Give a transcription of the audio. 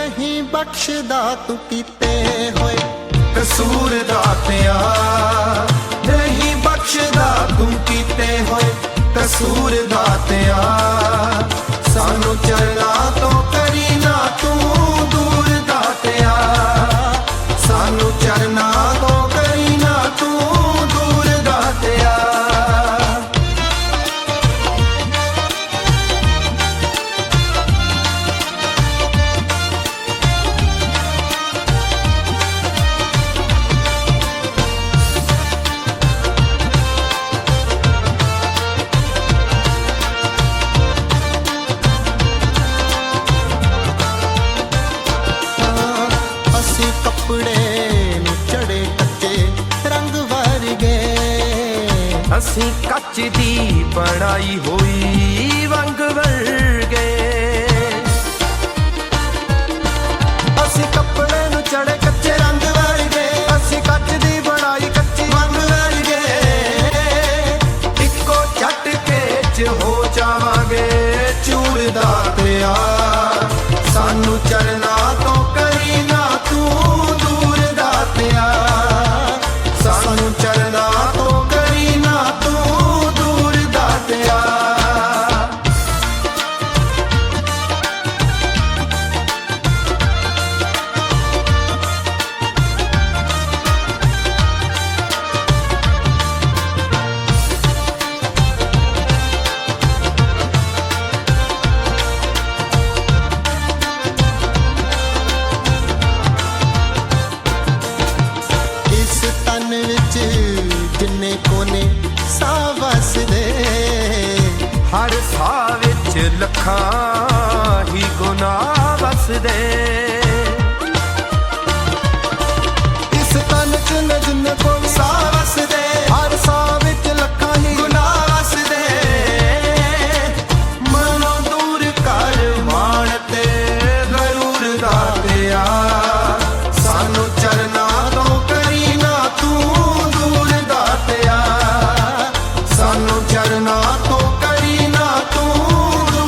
ਨਹੀਂ ਬਖਸ਼ਦਾ ਤੂੰ ਕੀਤੇ ਹੋਏ। ਕਸੂਰ ਦਾਤਿਆ ਨਹੀਂ ਬਖਸ਼ਦਾ ਤੂੰ ਕੀਤੇ ਹੋਏ। ਕਸੂਰ ਦਾਤਿਆ ਸਾਨੂੰ ਚਰਨਾ ਵਰਗੇ ਅਸੀਂ ਕੱਚ ਦੀ ਬਣਾਈ ਹੋਈ ਵੰਗ ਵਰਗੇ। ਅਸੀਂ ਕੱਪੜੇ ਨੂੰ ਚੜੇ ਕੱਚੇ ਰੰਗ ਵਰਗੇ। ਅਸੀਂ ਕੱਚ ਦੀ ਬਣਾਈ ਕੱਚੀ ਵੰਗ ਵਰਗੇ। ਇੱਕੋ ਝਟਕੇ ਚ ਹੋ ਜਾਵਾਂਗੇ ਚੂੜ ਪਿਆ ਸਾਨੂੰ ਚਰਨਾ ਜਿੰਨੇ ਕੋਨੇ ਸਾਹ ਵਸਦੇ ਹਰ ਸਾਹ ਵਿੱਚ ਲੱਖਾਂ ਹੀ ਗੁਨਾਹ ਵਸਦੇ।